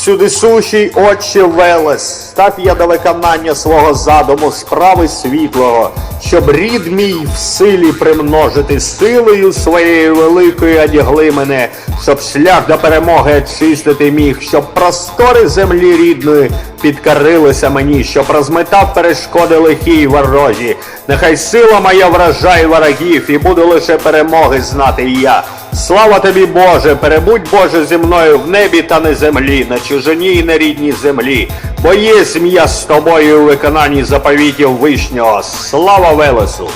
Всюди сущий отче Велес, став я до виконання свого задуму справи світлого, щоб рід мій в силі примножити силою своєю великою одягли мене, щоб шлях до перемоги очистити міг, щоб простори землі рідної підкарилися мені, щоб розметав перешкоди лихі й ворожі. Нехай сила моя вражає ворогів, і буду лише перемоги знати я. Слава тобі, Боже, перебудь Боже зі мною в небі та на землі, на чужині і на рідній землі, бо є сім'я з тобою у виконанні заповітів Вишнього. Слава Велесу!